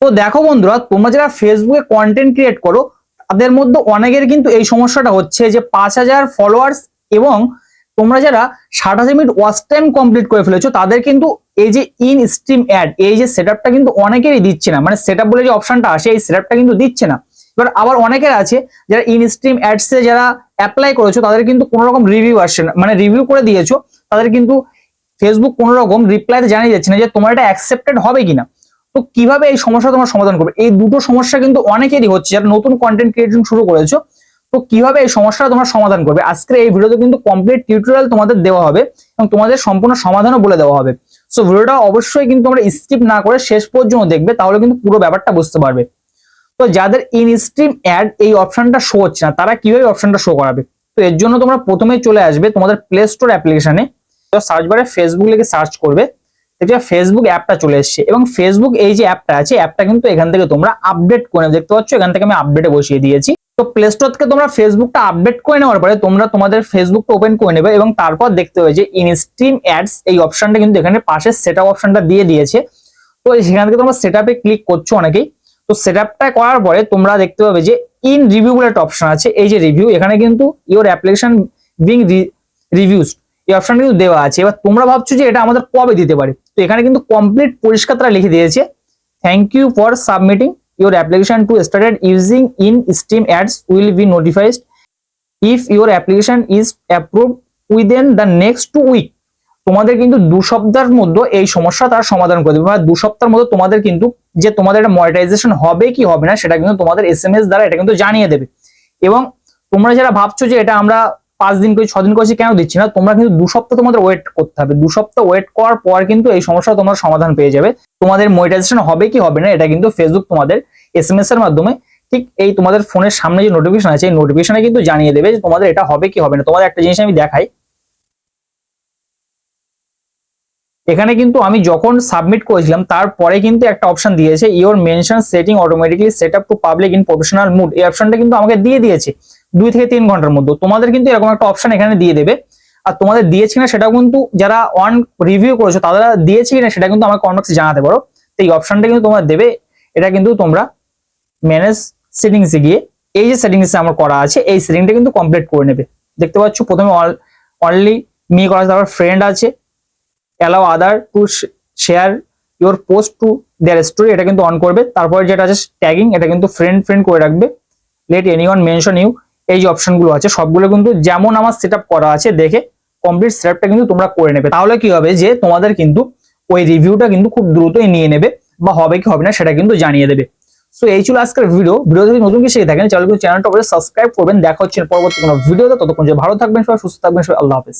তো দেখো বন্ধুরা, তোমরা যারা ফেসবুকে কন্টেন্ট ক্রিয়েট করো, তাদের মধ্যে অনেকের কিন্তু এই সমস্যাটা হচ্ছে যে পাঁচ হাজার ফলোয়ার্স এবং তোমরা যারা ষাট হাজার মিনিট ওয়াচ টাইম কমপ্লিট করে ফেলেছো, তাদের কিন্তু এই যে ইন স্ট্রিম অ্যাড এই যে সেট কিন্তু অনেকেরই দিচ্ছে না। মানে সেট বলে যে অপশনটা আসে, এই সেট কিন্তু দিচ্ছে না। এবার আবার অনেকের আছে যারা ইন স্ট্রিম অ্যাডসে যারা অ্যাপ্লাই করেছ, তাদের কিন্তু কোনো রকম রিভিউ আসছে না। মানে রিভিউ করে দিয়েছ, তাদের কিন্তু ফেসবুক কোনো রকম রিপ্লাইতে জানিয়ে যাচ্ছে না যে তোমার এটা অ্যাকসেপ্টেড হবে কিনা। তো কীভাবে এই সমস্যা তোমার সমাধান করবে? এই দুটো সমস্যা কিন্তু অনেকেরই হচ্ছে, যারা নতুন কন্টেন্ট ক্রিয়েটিং শুরু করেছ, তো কীভাবে এই সমস্যাটা তোমরা সমাধান করবে? আজকে এই ভিডিওতে কিন্তু কমপ্লিট টিউটোরিয়াল তোমাদের দেওয়া হবে এবং তোমাদের সম্পূর্ণ সমাধানও বলে দেওয়া হবে। সো ভিডিওটা অবশ্যই কিন্তু তোমরা স্কিপ না করে শেষ পর্যন্ত দেখবে, তাহলে কিন্তু পুরো ব্যাপারটা বুঝতে পারবে। তো যাদের ইন স্ট্রিম অ্যাড এই অপশনটা শো হচ্ছে না, তারা কীভাবে অপশনটা শো করাবে? তো এর জন্য তোমরা প্রথমে চলে আসবে তোমাদের প্লে স্টোর অ্যাপ্লিকেশনে সার্চ বারে ফেসবুক লিখে সার্চ করবে। দেখবে ফেসবুক অ্যাপটা চলে এসছে। এবং ফেসবুক এই যে অ্যাপটা আছে অ্যাপটা কিন্তু এখান থেকে তোমরা আপডেট করে। দেখতে পাচ্ছ, এখান থেকে আমি আপডেটে বসিয়ে দিয়েছি। তো প্লে স্টোর থেকে তোমরা ফেসবুকটা আপডেট করে নেওয়ার পরে তোমরা তোমাদের ফেসবুকটা ওপেন করে নেবে এবং তারপর দেখতে হবে যে ইনস্ট্রিম অ্যাডস এই অপশনটা কিন্তু এখানে পাশে সেট আপ অপশনটা দিয়ে দিয়েছে। তো সেখান থেকে তোমরা সেট ক্লিক করছ অনেকেই। তো সেট করার পরে তোমরা দেখতে পাবে যে ইন রিভিউ বলে একটা অপশন আছে। এই যে রিভিউ এখানে কিন্তু ইওর অ্যাপ্লিকেশন বিং রিভিউস এই অপশনটা কিন্তু দেওয়া আছে। এবার তোমরা ভাবছ যে এটা আমাদের কবে দিতে পারে? তো এখানে কিন্তু কমপ্লিট পরিষ্কার তারা লিখে দিয়েছে। Thank you for submitting your application to started using in steam ads will be notified if your application is approve within the next two week তোমাদের কিন্তু দু সপ্তাহের মধ্যে এই সমস্যা তার সমাধান করে দেবে। বা দু সপ্তাহের মধ্যে তোমাদের কিন্তু যে তোমাদের এটা মনিটাইজেশন হবে কি হবে না, সেটা কিন্তু তোমাদের এস এম এস দ্বারা এটা কিন্তু জানিয়ে দেবে। এবং তোমরা যারা ভাবছ যে এটা আমরা পাঁচ দিন করে, ছদিন করেছি কেন দিচ্ছি না? তোমরা কিন্তু দু সপ্তাহ তোমাদের ওয়েট করতে হবে। দু সপ্তাহ ওয়েট করার পর কিন্তু এই সমস্যা তোমরা সমাধান পেয়ে যাবে। তোমাদের মনিটাইজেশন হবে কি হবে না, এটা কিন্তু ফেসবুক তোমাদের এস এম এস এর মাধ্যমে ঠিক এই তোমাদের ফোনের সামনে যে নোটিফিকেশন আছে, এই নোটিফিকেশনে কিন্তু জানিয়ে দেবে যে তোমাদের এটা হবে কি হবে না। তোমাদের একটা জিনিস আমি দেখাই। এখানে কিন্তু আমি যখন সাবমিট করেছিলাম, তারপরে কিন্তু একটা অপশন দিয়েছে your mention setting automatically set up to public in professional mode এই অপশনটা কিন্তু আমাকে দিয়ে দিয়েছে। দুই থেকে তিন ঘণ্টার মধ্যে। তোমাদের কিন্তু এরকম একটা অপশন এখানে দিয়ে দেবে। আর তোমাদের দিয়েছে কিনা সেটা কিন্তু যারা অন রিভিউ করেছ, তারা দিয়েছে কিনা সেটা কিন্তু আমার কমেন্টসে জানাতে পারো। তো এই অপশনটা কিন্তু তোমরা দেবে। এটা কিন্তু তোমরা ম্যানেজ সেটিংসে গিয়ে, এই যে সেটিংস আমার করা আছে, এই সেটিংটা কিন্তু কমপ্লিট করে নেবে। দেখতে পাচ্ছ, প্রথমে অনলি মি করা আছে, তারপর ফ্রেন্ড আছে। Allow other to share your post to their story এটা কিন্তু অন করবে। তারপরে যেটা আছে ট্যাগিং এটা কিন্তু ফ্রেন্ড ফ্রেন্ড করে রাখবে। Let anyone mention you এই যে অপশনগুলো আছে, সবগুলো কিন্তু যেমন আমার সেট করা আছে, দেখে কমপ্লিট সেটআপটা কিন্তু তোমরা করে নেবে। তাহলে কি হবে যে তোমাদের কিন্তু ওই রিভিউটা কিন্তু খুব দ্রুতই নিয়ে নেবে বা হবে কি হবে না সেটা কিন্তু জানিয়ে দেবে। সো এই ছিল আজকের ভিডিও ভিডিও যদি নতুন কিছু থাকেন চ্যানেলটা সাবস্ক্রাইব করবেন। দেখা হচ্ছে পরবর্তী কোনো ভিডিওতে ততক্ষণ যে ভালো থাকবেন সবাই, সুস্থ থাকবেন সবাই। আল্লাহ হাফেজ।